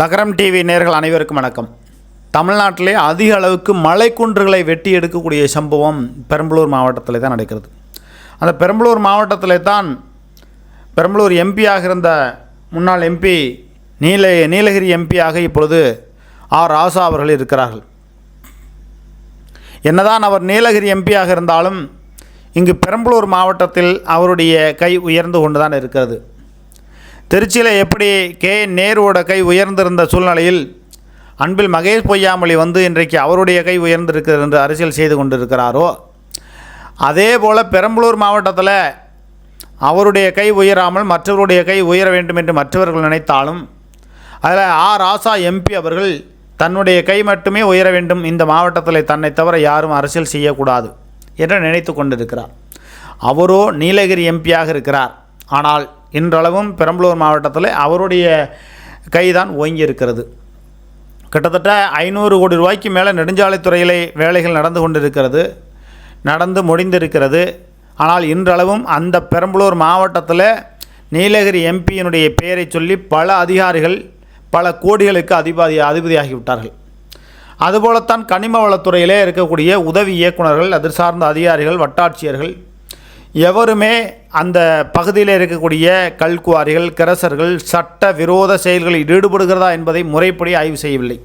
லகரம் டிவி நேர்கள் அனைவருக்கும் வணக்கம். தமிழ்நாட்டிலே அதிக அளவுக்கு மலைக்குன்றுகளை வெட்டி எடுக்கக்கூடிய சம்பவம் பெரம்பலூர் மாவட்டத்தில் தான் நடக்கிறது. அந்த பெரம்பலூர் மாவட்டத்தில் தான் பெரம்பலூர் எம்பியாக இருந்த முன்னாள் எம்பி நீல நீலகிரி எம்பியாக இப்பொழுது ஆர் ராசா அவர்கள் இருக்கிறார்கள். என்னதான் அவர் நீலகிரி எம்பியாக இருந்தாலும் இங்கு பெரம்பலூர் மாவட்டத்தில் அவருடைய கை உயர்ந்து கொண்டு தான் இருக்கிறது. திருச்சியில் எப்படி கே. நேருவோட கை உயர்ந்திருந்த சூழ்நிலையில் அன்பில் மகேஷ் பொய்யாமொழி வந்து இன்றைக்கு அவருடைய கை உயர்ந்திருக்கிறது என்று அரசியல் செய்து கொண்டிருக்கிறாரோ? அதே போல் பெரம்பலூர் மாவட்டத்தில் அவருடைய கை உயராமல் மற்றவருடைய கை உயர வேண்டும் என்று மற்றவர்கள் நினைத்தாலும் அதில் ஆ ராசா எம்பி அவர்கள் தன்னுடைய கை மட்டுமே உயர வேண்டும் இந்த மாவட்டத்தில் தன்னை தவிர யாரும் அரசியல் செய்யக்கூடாது என்று நினைத்து கொண்டிருக்கிறார். அவரோ நீலகிரி எம்பியாக இருக்கிறார். ஆனால் இன்றளவும் பெரம்பலூர் மாவட்டத்தில் அவருடைய கைதான் ஓங்கி இருக்கிறது கிட்டத்தட்ட ஐநூறு கோடி ரூபாய்க்கு மேலே நெடுஞ்சாலைத்துறையிலே வேலைகள் நடந்து கொண்டிருக்கிறது நடந்து முடிந்திருக்கிறது. ஆனால் இன்றளவும் அந்த பெரம்பலூர் மாவட்டத்தில் நீலகிரி எம்பியினுடைய பெயரை சொல்லி பல அதிகாரிகள் பல கோடிகளுக்கு அதிபதி அதிபதியாகிவிட்டார்கள். அதுபோலத்தான் கனிம வளத்துறையிலே இருக்கக்கூடிய உதவி இயக்குனர்கள் அது சார்ந்த அதிகாரிகள் வட்டாட்சியர்கள் எவருமே அந்த பகுதியில் இருக்கக்கூடிய கல்குவாரிகள் கிரசர்கள் சட்ட விரோத செயல்களில் ஈடுபடுகிறதா என்பதை முறைப்படி ஆய்வு செய்யவில்லை.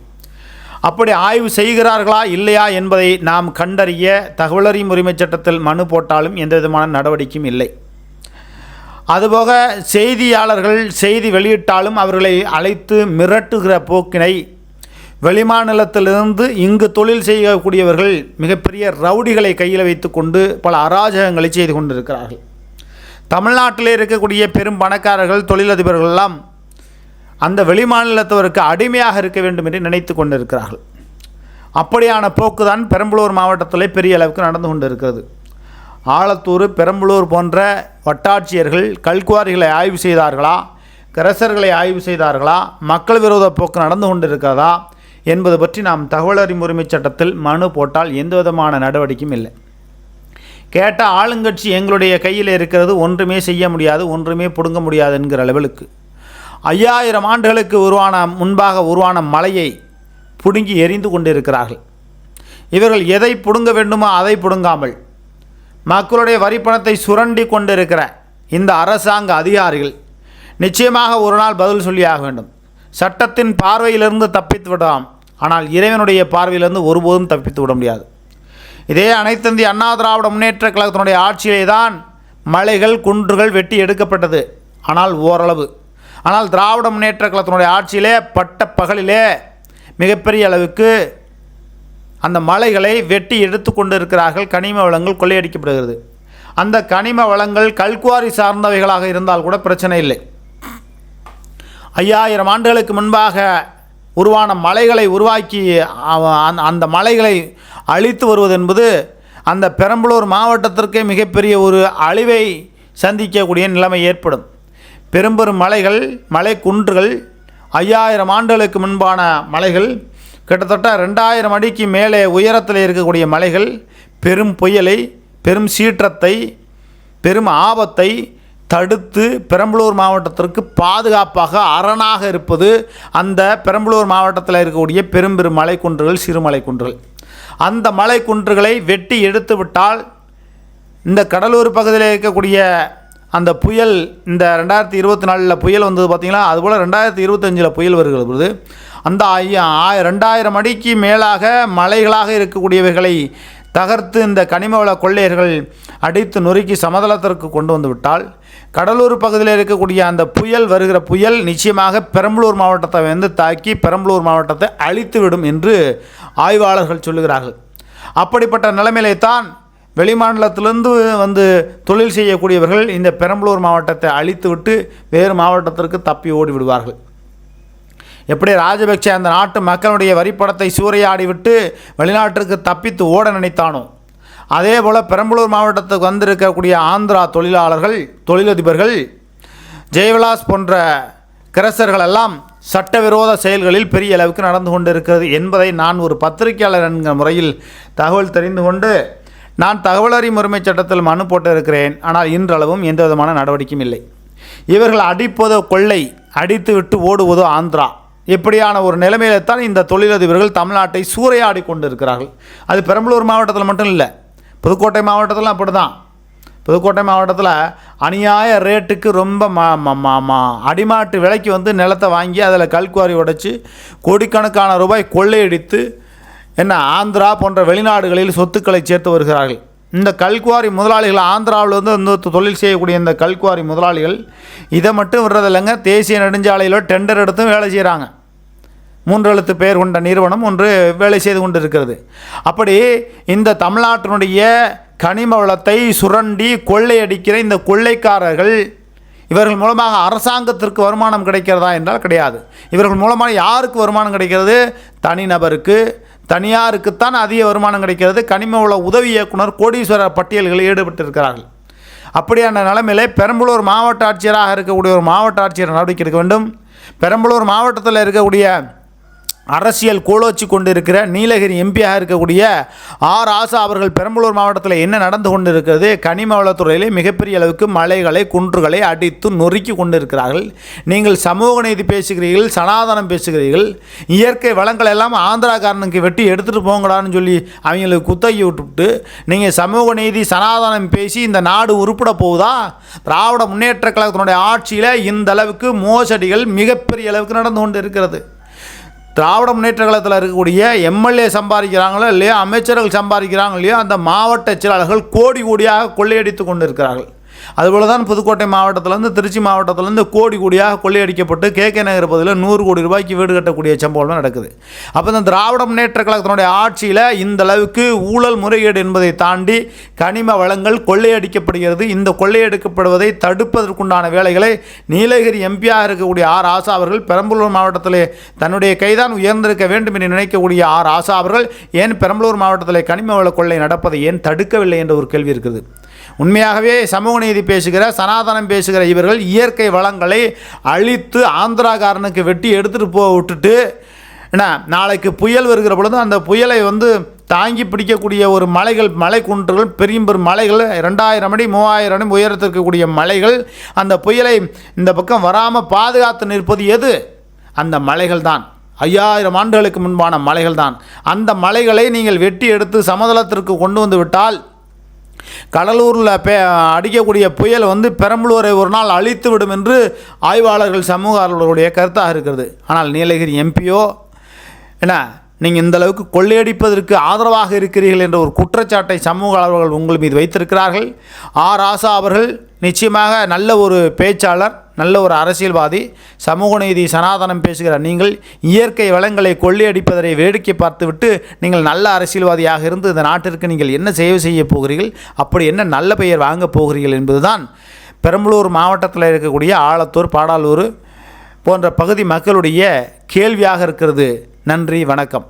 அப்படி ஆய்வு செய்கிறார்களா இல்லையா என்பதை நாம் கண்டறிய தகவலறியும் உரிமைச் சட்டத்தில் மனு போட்டாலும் எந்த விதமான நடவடிக்கையும் இல்லை. அதுபோக செய்தியாளர்கள் செய்தி வெளியிட்டாலும் அவர்களை அழைத்து மிரட்டுகிற போக்கினை வெளிமாநிலத்திலிருந்து இங்கு தொழில் செய்யக்கூடியவர்கள் மிகப்பெரிய ரவுடிகளை கையில் வைத்துக்கொண்டு பல அராஜகங்களை செய்து கொண்டிருக்கிறார்கள். தமிழ்நாட்டிலே இருக்கக்கூடிய பெரும் பணக்காரர்கள் தொழிலதிபர்கள் எல்லாம் அந்த வெளிமாநிலத்தவருக்கு அடிமையாக இருக்க வேண்டும் என்று நினைத்து கொண்டிருக்கிறார்கள். அப்படியான போக்குதான் பெரம்பலூர் மாவட்டத்திலே பெரிய அளவுக்கு நடந்து கொண்டிருக்கிறது. ஆலத்தூர் பெரம்பலூர் போன்ற வட்டாட்சியர்கள் கல்குவாரிகளை ஆய்வு செய்தார்களா? கிரசர்களை ஆய்வு செய்தார்களா? மக்கள் விரோத போக்கு நடந்து கொண்டிருக்கிறதா? என்பது பற்றி நாம் தகவல் அறியும் சட்டத்தில் மனு போட்டால் எந்த விதமான நடவடிக்கையும் இல்லை. கேட்ட ஆளுங்கட்சி எங்களுடைய கையில் இருக்கிறது ஒன்றுமே செய்ய முடியாது ஒன்றுமே பிடுங்க முடியாது என்கிற லெவலுக்கு ஐயாயிரம் ஆண்டுகளுக்கு உருவான முன்பாக உருவான மலையை பிடுங்கி எரிந்து கொண்டிருக்கிறார்கள். இவர்கள் எதை பிடுங்க வேண்டுமோ அதை பிடுங்காமல் மக்களுடைய வரிப்பணத்தை சுரண்டி கொண்டிருக்கிற இந்த அரசாங்க அதிகாரிகள் நிச்சயமாக ஒரு நாள் பதில் சொல்லியாக வேண்டும். சட்டத்தின் பார்வையிலிருந்து தப்பித்து விடலாம். ஆனால் இறைவனுடைய பார்வையிலிருந்து ஒருபோதும் தப்பித்து விட முடியாது. இதே அனைத்திந்திய அண்ணா திராவிட முன்னேற்ற கழகத்தினுடைய ஆட்சியிலே தான் மலைகள் குன்றுகள் வெட்டி எடுக்கப்பட்டது. ஆனால் ஓரளவு. ஆனால் திராவிட முன்னேற்ற கழகத்தினுடைய ஆட்சியிலே பட்ட பகலிலே மிகப்பெரிய அளவுக்கு அந்த மலைகளை வெட்டி எடுத்து கொண்டு இருக்கிறார்கள் கனிம வளங்கள் கொள்ளையடிக்கப்படுகிறது. அந்த கனிம வளங்கள் கல்குவாரி சார்ந்தவைகளாக இருந்தால் கூட பிரச்சனை இல்லை. ஐயாயிரம் ஆண்டுகளுக்கு முன்பாக உருவான மலைகளை உருவாக்கி அந்த- அந்த மலைகளை அழித்து வருவது என்பது அந்த பெரம்பலூர் மாவட்டத்திற்கே மிகப்பெரிய ஒரு அழிவை சந்திக்கக்கூடிய நிலைமை ஏற்படும். பெரும்பெரும் மலைகள் மலை குன்றுகள் ஐயாயிரம் ஆண்டுகளுக்கு முன்பான மலைகள் கிட்டத்தட்ட ரெண்டாயிரம் அடிக்கு மேலே உயரத்தில் இருக்கக்கூடிய மலைகள் பெரும் புயலை பெரும் சீற்றத்தை பெரும் ஆபத்தை தடுத்து பெரம்பலூர் மாவட்டத்திற்கு பாதுகாப்பாக அரணாக இருப்பது அந்த பெரம்பலூர் மாவட்டத்தில் இருக்கக்கூடிய பெரும் பெரும் மலைக்குன்றுகள் சிறுமலை குன்றுகள் அந்த மலைக்குன்றுகளை வெட்டி எடுத்துவிட்டால் இந்த கடலூர் பகுதியில் இருக்கக்கூடிய அந்த புயல் இந்த ரெண்டாயிரத்தி இருபத்தி நாலில் புயல் வந்தது பார்த்திங்களா? அதுபோல் ரெண்டாயிரத்தி இருபத்தஞ்சில் புயல் வருகிறது பொழுது அந்த ஐயா ஆய- ரெண்டாயிரம் அடிக்கு மேலாக மலைகளாக இருக்கக்கூடியவைகளை தகர்த்து இந்த கனிமவள கொள்ளையர்கள் அடித்து நொறுக்கி சமதளத்திற்கு கொண்டு வந்துவிட்டால் கடலூர் பகுதியில் இருக்கக்கூடிய அந்த புயல் வருகிற புயல் நிச்சயமாக பெரம்பலூர் மாவட்டத்தை வந்து தாக்கி பெரம்பலூர் மாவட்டத்தை அழித்துவிடும் என்று ஆய்வாளர்கள் சொல்லுகிறார்கள். அப்படிப்பட்ட நிலைமையிலே தான் வெளிமாநிலத்திலிருந்து வந்து தொழில் செய்யக்கூடியவர்கள் இந்த பெரம்பலூர் மாவட்டத்தை அழித்துவிட்டு வேறு மாவட்டத்திற்கு தப்பி ஓடி விடுவார்கள் எப்படி ராஜபக்சே அந்த நாட்டு மக்களுடைய வரிப்படத்தை சூறையாடிவிட்டு வெளிநாட்டிற்கு தப்பித்து ஓட நினைத்தானோ? அதே போல் பெரம்பலூர் மாவட்டத்துக்கு வந்திருக்கக்கூடிய ஆந்திரா தொழிலாளர்கள் தொழிலதிபர்கள் ஜெயவிலாஸ் போன்ற கிரசர்கள் எல்லாம் சட்டவிரோத செயல்களில் பெரிய அளவுக்கு நடந்து கொண்டிருக்கிறது என்பதை நான் ஒரு பத்திரிகையாளர் என்கிற முறையில் தகவல் தெரிந்து கொண்டு நான் தகவல் அறியும் சட்டத்தில் மனு போட்டிருக்கிறேன். ஆனால் இன்றளவும் எந்த விதமான நடவடிக்கையும் இல்லை. இவர்கள் அடிப்பதோ கொள்ளை அடித்துவிட்டு ஓடுவதோ ஆந்திரா. இப்படியான ஒரு நிலைமையில தான் இந்த தொழிலதிபர்கள் தமிழ்நாட்டை சூறையாடி கொண்டு இருக்கிறார்கள் அது பெரம்பலூர் மாவட்டத்தில் மட்டும் இல்லை புதுக்கோட்டை மாவட்டத்தில் அப்படி தான் புதுக்கோட்டை மாவட்டத்தில் அநியாய ரேட்டுக்கு ரொம்ப ம- ம- அடிமாட்டு விலைக்கு வந்து நிலத்தை வாங்கி அதில் கல்குவாரி உடைச்சி கோடிக்கணக்கான ரூபாய் கொள்ளையடித்து என்ன ஆந்திரா போன்ற வெளிநாடுகளில் சொத்துக்களை சேர்த்து வருகிறார்கள். இந்த கல்குவாரி முதலாளிகள் ஆந்திராவில் வந்து இந்த தொழில் செய்யக்கூடிய இந்த கல்குவாரி முதலாளிகள் இதை மட்டும் விடுறதில்லைங்க தேசிய நெடுஞ்சாலையில் டெண்டர் எடுத்தும் வேலை செய்கிறாங்க மூன்று எழுத்து பெயர் கொண்ட நிறுவனம் ஒன்று வேலை செய்து கொண்டு இருக்கிறது அப்படி இந்த தமிழ்நாட்டினுடைய கனிம வளத்தை சுரண்டி கொள்ளையடிக்கிற இந்த கொள்ளைக்காரர்கள் இவர்கள் மூலமாக அரசாங்கத்திற்கு வருமானம் கிடைக்கிறதா என்றால் கிடையாது. இவர்கள் மூலமாக யாருக்கு வருமானம் கிடைக்கிறது? தனிநபருக்கு தனியாருக்குத்தான் அதிக வருமானம் கிடைக்கிறது. கனிம வள உதவி இயக்குனர் கோடீஸ்வரர் பட்டியல்களில் ஈடுபட்டிருக்கிறார்கள். அப்படியான நிலைமையிலே பெரம்பலூர் மாவட்ட ஆட்சியராக இருக்கக்கூடிய ஒரு மாவட்ட ஆட்சியர் நடவடிக்கை எடுக்க வேண்டும். பெரம்பலூர் மாவட்டத்தில் இருக்கக்கூடிய அரசியல் கோலோச்சி கொண்டிருக்கிற நீலகிரி எம்பியாக இருக்கக்கூடிய ஆர் ஆசா அவர்கள் பெரம்பலூர் மாவட்டத்தில் என்ன நடந்து கொண்டிருக்கிறது? கனிம வளத்துறையிலே மிகப்பெரிய அளவுக்கு மலைகளை குன்றுகளை அடித்து நொறுக்கி கொண்டிருக்கிறார்கள். நீங்கள் சமூக நீதி பேசுகிறீர்கள் சனாதனம் பேசுகிறீர்கள் இயற்கை வளங்கள் எல்லாம் ஆந்திராக்காரனுக்கு வெட்டி எடுத்துகிட்டு போங்கடான்னு சொல்லி அவங்களுக்கு குத்தகி விட்டுவிட்டு நீங்கள் சமூக நீதி சனாதனம் பேசி இந்த நாடு உருப்பிட போகுதா? திராவிட முன்னேற்ற கழகத்தினுடைய ஆட்சியில் இந்த அளவுக்கு மோசடிகள் மிகப்பெரிய அளவுக்கு நடந்து கொண்டு இருக்கிறது திராவிட முன்னேற்ற கழகத்தில் இருக்கக்கூடிய எம்எல்ஏ சம்பாதிக்கிறாங்களோ இல்லையோ அமைச்சர்கள் சம்பாதிக்கிறாங்க இல்லையோ அந்த மாவட்ட செயலாளர்கள் கோடி கோடியாக கொள்ளையடித்து கொண்டு இருக்கிறார்கள் அதுபோல தான் புதுக்கோட்டை மாவட்டத்திலேருந்து திருச்சி மாவட்டத்திலேருந்து கோடி கோடியாக கொள்ளையடிக்கப்பட்டு கே கே நகர் பகுதியில் நூறு கோடி ரூபாய்க்கு வீடு கட்டக்கூடிய சம்பவம் நடக்குது. அப்போ இந்த திராவிட முன்னேற்ற கழகத்தினுடைய ஆட்சியில் இந்த அளவுக்கு ஊழல் முறைகேடு என்பதை தாண்டி கனிம வளங்கள் கொள்ளையடிக்கப்படுகிறது. இந்த கொள்ளையடிக்கப்படுவதை தடுப்பதற்குண்டான வேலைகளை நீலகிரி எம்பியாக இருக்கக்கூடிய ஆர் ஆசா அவர்கள் பெரம்பலூர் மாவட்டத்திலே தன்னுடைய கைதான் உயர்ந்திருக்க வேண்டும் என்று நினைக்கக்கூடிய ஆர் ஆசா அவர்கள் ஏன் பெரம்பலூர் மாவட்டத்திலே கனிம வள கொள்ளை நடப்பதை ஏன் தடுக்கவில்லை என்ற ஒரு கேள்வி இருக்குது. உண்மையாகவே சமூக நீதி பேசுகிற சனாதனம் பேசுகிற இவர்கள் இயற்கை வளங்களை அழித்து ஆந்திராக்காரனுக்கு வெட்டி எடுத்துகிட்டு போக விட்டுட்டு என்ன நாளைக்கு புயல் வருகிற பொழுது அந்த புயலை வந்து தாங்கி பிடிக்கக்கூடிய ஒரு மலைகள் மலை குன்றுகள் பெரிய பெரும் மலைகள் ரெண்டாயிரம் அடி மூவாயிரம் அடி உயரத்திற்கக்கூடிய மலைகள் அந்த புயலை இந்த பக்கம் வராமல் பாதுகாத்து நிற்பது எது? அந்த மலைகள் தான். ஐயாயிரம் ஆண்டுகளுக்கு முன்பான மலைகள் தான். அந்த மலைகளை நீங்கள் வெட்டி எடுத்து சமதளத்திற்கு கொண்டு வந்து விட்டால் கடலூரில் பே அடிக்கக்கூடிய புயல் வந்து பெரம்பலூரை ஒரு நாள் அழித்து விடும் என்று ஆய்வாளர்கள் சமூக ஆர்வலர்களுடைய கருத்தாக இருக்கிறது. ஆனால் நீலகிரி எம்பியோ என்ன நீங்கள் இந்த அளவுக்கு கொள்ளையடிப்பதற்கு ஆதரவாக இருக்கிறீர்கள் என்ற ஒரு குற்றச்சாட்டை சமூக ஆர்வலர்கள் உங்கள் மீது வைத்திருக்கிறார்கள். ஆர் ஆசா அவர்கள் நிச்சயமாக நல்ல ஒரு பேச்சாளர். நல்ல ஒரு அரசியல்வாதி சமூக நீதி சனாதனம் பேசுகிற நீங்கள் இயற்கை வளங்களை கொள்ளையடிப்பதை வேடிக்கை பார்த்துவிட்டு நீங்கள் நல்ல அரசியல்வாதியாக இருந்து இந்த நாட்டிற்கு நீங்கள் என்ன சேவை செய்ய போகிறீர்கள் அப்படி என்ன நல்ல பெயர் வாங்கப் போகிறீர்கள் என்பதுதான் பெரம்பலூர் மாவட்டத்தில் இருக்கக்கூடிய ஆலத்தூர் பாடாலூர் போன்ற பகுதி மக்களுடைய கேள்வியாக இருக்கிறது. நன்றி வணக்கம்.